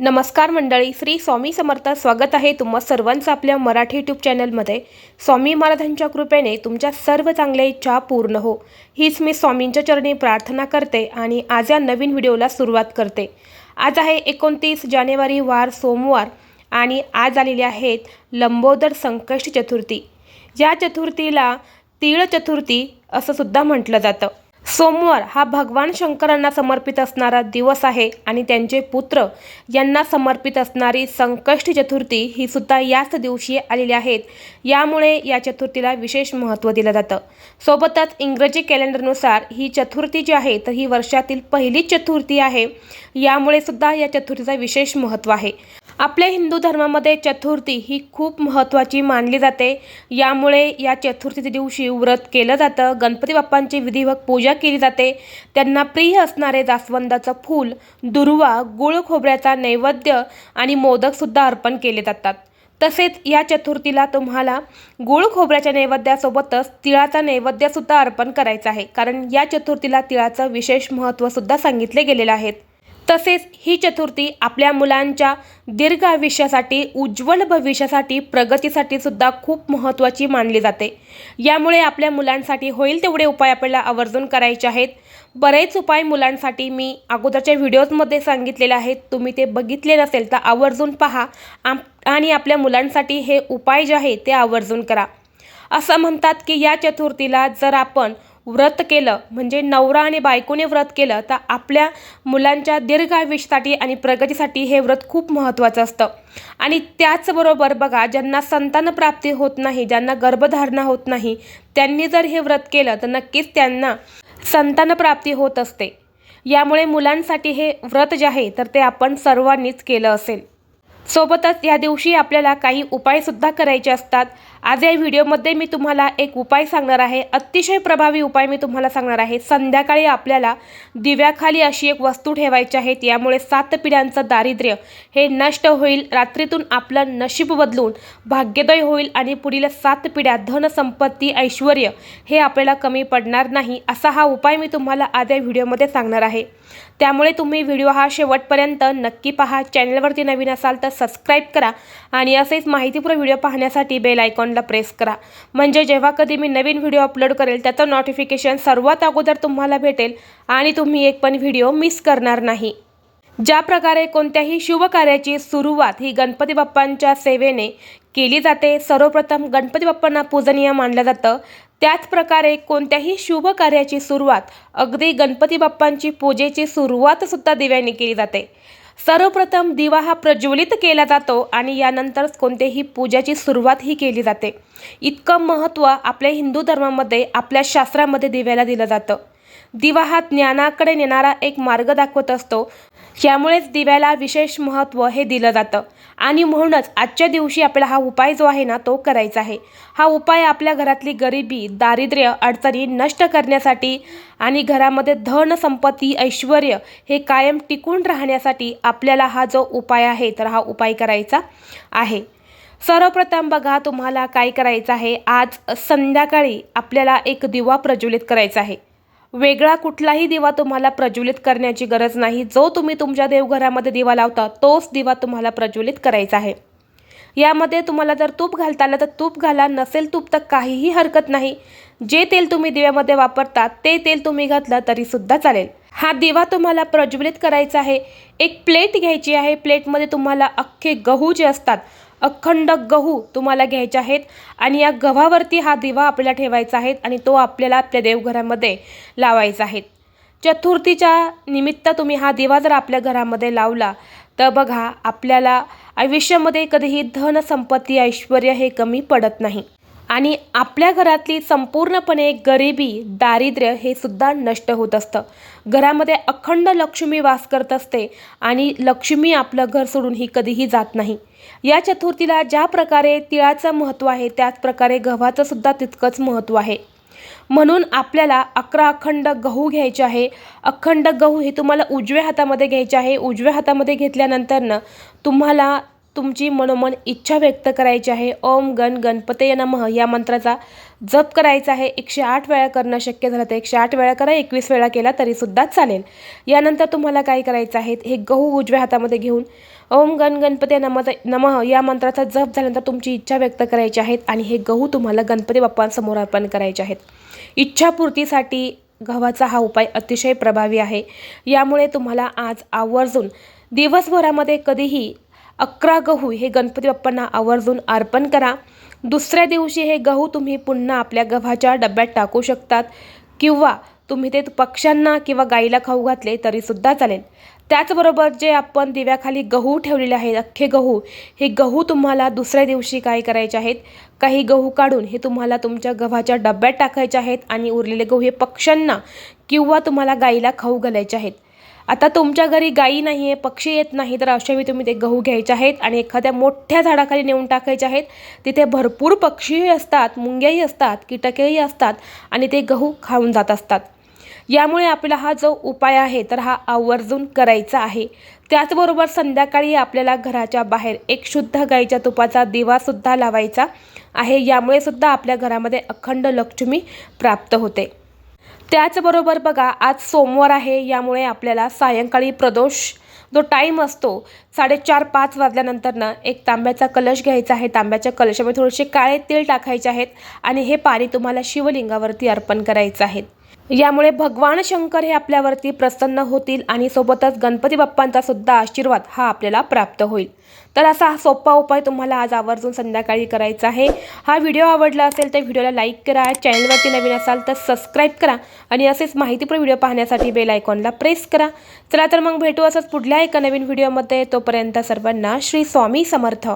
नमस्कार मंडळी श्री स्वामी समर्थ स्वागत आहे तुम्हा सर्वांचं आपल्या मराठी यूट्यूब चॅनलमध्ये. स्वामी महाराजांच्या कृपेने तुमच्या सर्व चांगल्या इच्छा पूर्ण हो. हीच मी स्वामींच्या चरणी प्रार्थना करते आणि आज या नवीन व्हिडिओला सुरुवात करते. आज आहे एकोणतीस जानेवारी वार सोमवार आणि आज आलेले आहेत लंबोदर संकष्ट चतुर्थी. या चतुर्थीला तीळ चतुर्थी असं सुद्धा म्हटलं जातं. सोमवार हा भगवान शंकरांना समर्पित असणारा दिवस आहे आणि त्यांचे पुत्र यांना समर्पित असणारी संकष्टी चतुर्थी ही सुद्धा याच दिवशी आलेली आहेत. यामुळे या चतुर्थीला विशेष महत्त्व दिलं जातं. सोबतच इंग्रजी कॅलेंडरनुसार ही चतुर्थी जी आहे तर ही वर्षातील पहिली चतुर्थी आहे. यामुळे सुद्धा या चतुर्थीचा विशेष महत्त्व आहे. आपल्या हिंदू धर्मामध्ये चतुर्थी ही खूप महत्त्वाची मानली जाते. यामुळे या चतुर्थीच्या दिवशी व्रत केलं जातं. गणपती बाप्पांची विधिवत पूजा केली जाते. त्यांना प्रिय असणारे जास्वंदाचं फूल दुर्वा गुळ खोबऱ्याचा नैवेद्य आणि मोदकसुद्धा अर्पण केले जातात. तसेच या चतुर्थीला तुम्हाला गुळ खोबऱ्याच्या नैवेद्यासोबतच तिळाचा नैवेद्यसुद्धा अर्पण करायचा आहे. कारण या चतुर्थीला तिळाचं विशेष महत्त्वसुद्धा सांगितले गेलेलं आहे. तसेच ही चतुर्थी आपल्या मुलांच्या दीर्घ आयुष्यासाठी उज्ज्वल भविष्यासाठी प्रगतीसाठी सुद्धा खूप महत्त्वाची मानली जाते. यामुळे आपल्या मुलांसाठी होईल तेवढे उपाय आपल्याला आवर्जून करायचे आहेत. बरेच उपाय मुलांसाठी मी अगोदरच्या व्हिडिओजमध्ये सांगितलेले आहेत. तुम्ही ते बघितले नसेल तर आवर्जून पहा. आम- आणि आपल्या मुलांसाठी हे उपाय जे आहे ते आवर्जून करा. असं म्हणतात की या चतुर्थीला जर आपण व्रत केलं. म्हणजे नवरा आणि बायकोने व्रत केलं तर आपल्या मुलांच्या दीर्घायुष्यासाठी आणि प्रगतीसाठी हे व्रत खूप महत्त्वाचं असतं. आणि त्याचबरोबर बघा ज्यांना संतान प्राप्ती होत नाही ज्यांना गर्भधारणा होत नाही त्यांनी जर हे व्रत केलं तर नक्कीच त्यांना संतानप्राप्ती होत असते. यामुळे मुलांसाठी हे व्रत जे आहे तर ते आपण सर्वांनीच केलं असेल. सोबतच या दिवशी आपल्याला काही उपायसुद्धा करायचे असतात. आज या व्हिडिओमध्ये मी तुम्हाला एक उपाय सांगणार आहे. अतिशय प्रभावी उपाय मी तुम्हाला सांगणार आहे. संध्याकाळी आपल्याला दिव्याखाली अशी एक वस्तू ठेवायची आहे. यामुळे सात पिढ्यांचं दारिद्र्य हे नष्ट होईल. रात्रीतून आपलं नशीब बदलून भाग्योदय होईल आणि पुढील सात पिढ्या धन संपत्ती ऐश्वर हे आपल्याला कमी पडणार नाही असा हा उपाय मी तुम्हाला आज या व्हिडिओमध्ये सांगणार आहे. त्यामुळे तुम्ही व्हिडिओ हा शेवटपर्यंत नक्की पहा. चॅनलवरती नवीन असाल तर सबस्क्राईब करा आणि असेच माहितीपूर्ण व्हिडिओ पाहण्यासाठी बेल आयकॉन आयकॉनला प्रेस करा. म्हणजे जेव्हा कधी मी नवीन व्हिडिओ अपलोड करेल त्याचं नोटिफिकेशन सर्वात अगोदर तुम्हाला भेटेल आणि तुम्ही एक पण व्हिडिओ मिस करणार नाही. ज्या प्रकारे कोणत्याही शुभकार्याची सुरुवात ही गणपती बाप्पांच्या सेवेने केली जाते सर्वप्रथम गणपती बाप्पांना पूजनीय मानलं जातं. त्याच प्रकारे कोणत्याही शुभ कार्याची सुरुवात अगदी गणपती बाप्पांची पूजेची सुरुवातसुद्धा दिव्याने केली जाते. सर्वप्रथम दिवा हा प्रज्वलित केला जातो आणि यानंतर कोणत्याही पूजाची सुरुवात ही केली जाते. इतकं महत्त्व आपल्या हिंदू धर्मामध्ये आपल्या शास्त्रामध्ये दिव्याला दिलं जातं. दिवा हा ज्ञानाकडे नेणारा एक मार्ग दाखवत असतो. यामुळेच दिव्याला विशेष महत्त्व हे दिलं जातं. आणि म्हणूनच आजच्या दिवशी आपल्याला हा उपाय जो आहे ना तो करायचा आहे. हा उपाय आपल्या घरातली गरिबी दारिद्र्य अडचणी नष्ट करण्यासाठी आणि घरामध्ये धन संपत्ती ऐश्वर हे कायम टिकून राहण्यासाठी आपल्याला हा जो उपाय आहे तर हा उपाय करायचा आहे. सर्वप्रथम बघा तुम्हाला काय करायचं आहे? आज संध्याकाळी आपल्याला एक दिवा प्रज्वलित करायचा आहे. वेगळा कुठलाही दिवा तुम्हाला प्रज्वलित करण्याची गरज नाही. जो तुम्ही तुमच्या देवघरामध्ये दिवा लावता तोच दिवा तुम्हाला प्रज्वलित करायचा आहे. यामध्ये तुम्हाला जर तूप घालता आलं तर तूप घाला. नसेल तूप तर काहीही हरकत नाही. जे तेल तुम्ही दिव्यामध्ये वापरता ते तेल तुम्ही घातलं तरीसुद्धा चालेल. हा दिवा तुम्हाला प्रज्वलित करायचा आहे. एक प्लेट घ्यायची आहे. प्लेटमध्ये तुम्हाला अख्खे गहू जे असतात अखंड गहू तुम्हाला घ्यायचे आहेत आणि या गव्हावरती हा दिवा आपल्याला ठेवायचा आहे आणि तो आपल्याला आपल्या देवघरामध्ये लावायचा आहे. चतुर्थीच्या निमित्त तुम्ही हा दिवा जर आपल्या घरामध्ये लावला तर बघा आपल्याला आयुष्यामध्ये कधीही धन संपत्ती ऐश्वर हे कमी पडत नाही. आणि आपल्या घरातली संपूर्णपणे गरिबी दारिद्र्य हे सुद्धा नष्ट होत असतं. घरामध्ये अखंड लक्ष्मी वास करत असते आणि लक्ष्मी आपलं घर सोडून ही कधीही जात नाही. या चतुर्थीला ज्या प्रकारे तिळाचं महत्त्व आहे त्याच प्रकारे गव्हाचं सुद्धा तितकंच महत्त्व आहे. म्हणून आपल्याला अकरा अखंड गहू घ्यायचे आहे. अखंड गहू हे तुम्हाला उजव्या हातामध्ये घ्यायचे आहे. उजव्या हातामध्ये घेतल्यानंतरनं तुम्हाला तुमची मनोमन इच्छा व्यक्त करायची आहे. ओम गण गणपतये नमः या मंत्राचा जप करायचा आहे. एकशे आठ वेळा करणं शक्य झालं तर एकशे आठ वेळा करा. एकवीस वेळा केला तरीसुद्धा चालेल. यानंतर तुम्हाला काय करायचं आहे? हे गहू उजव्या हातामध्ये घेऊन ओम गण गणपती नमः नमः या मंत्राचा जप झाल्यानंतर तुमची इच्छा व्यक्त करायची आहेत आणि हे गहू तुम्हाला गणपती बाप्पांसमोर अर्पण करायचे आहेत. इच्छापूर्तीसाठी गव्हाचा हा उपाय अतिशय प्रभावी आहे. यामुळे तुम्हाला आज आवर्जून दिवसभरामध्ये कधीही अकरा गहू हे गणपती बाप्पांना आवर्जून अर्पण करा. दुसऱ्या दिवशी हे गहू तुम्ही पुन्हा आपल्या गव्हाच्या डब्यात टाकू शकतात किंवा तुम्ही ते पक्ष्यांना किंवा गाईला खाऊ घातले तरीसुद्धा चालेल. त्याचबरोबर जे आपण दिव्याखाली गहू ठेवलेले आहेत अख्खे गहू हे गहू तुम्हाला दुसऱ्या दिवशी काय करायचे आहेत? काही गहू काढून हे तुम्हाला तुमच्या गव्हाच्या डब्यात टाकायचे आहेत आणि उरलेले गहू हे पक्ष्यांना किंवा तुम्हाला गाईला खाऊ घालायचे आहेत. आता तुमच्या घरी गाई नाही आहे पक्षी येत नाही तर अशावेळी तुम्ही ते गहू घ्यायचे आहेत आणि एखाद्या मोठ्या झाडाखाली नेऊन टाकायचे आहेत. तिथे भरपूर पक्षीही असतात मुंग्याही असतात कीटकेही असतात आणि ते गहू खाऊन जात असतात. यामुळे आपला हा जो उपाय आहे तर हा आवर्जून करायचा आहे. त्याचबरोबर संध्याकाळी आपल्याला घराच्या बाहेर एक शुद्ध गाईच्या तुपाचा दिवासुद्धा लावायचा आहे. यामुळे सुद्धा आपल्या घरामध्ये अखंड लक्ष्मी प्राप्त होते. त्याचबरोबर बघा आज सोमवार आहे यामुळे आपल्याला सायंकाळी प्रदोष जो टाईम असतो साडेचार पाच वाजल्यानंतरनं एक तांब्याचा कलश घ्यायचा आहे. तांब्याच्या कलशामध्ये थोडेसे काळे तेल टाकायचे आहेत आणि हे पाणी तुम्हाला शिवलिंगावरती अर्पण करायचं आहे. यामुळे भगवान शंकर हे आपल्यावरती प्रसन्न होतील आणि सोबतच गणपती बाप्पांचा सुद्धा आशीर्वाद हा आपल्याला प्राप्त होईल. तर असा हा सोपा उपाय तुम्हाला आज आवर्जून संध्याकाळी करायचा आहे. हा व्हिडिओ आवडला असेल तर व्हिडिओला लाईक करा चॅनलवरती नवीन असाल तर सबस्क्राईब करा आणि असेच माहितीपूर्ण व्हिडिओ पाहण्यासाठी बेल आयकॉनला प्रेस करा. चला तर मग भेटू असंच पुढल्या एका नवीन व्हिडिओमध्ये. तोपर्यंत सर्वांना श्री स्वामी समर्थ.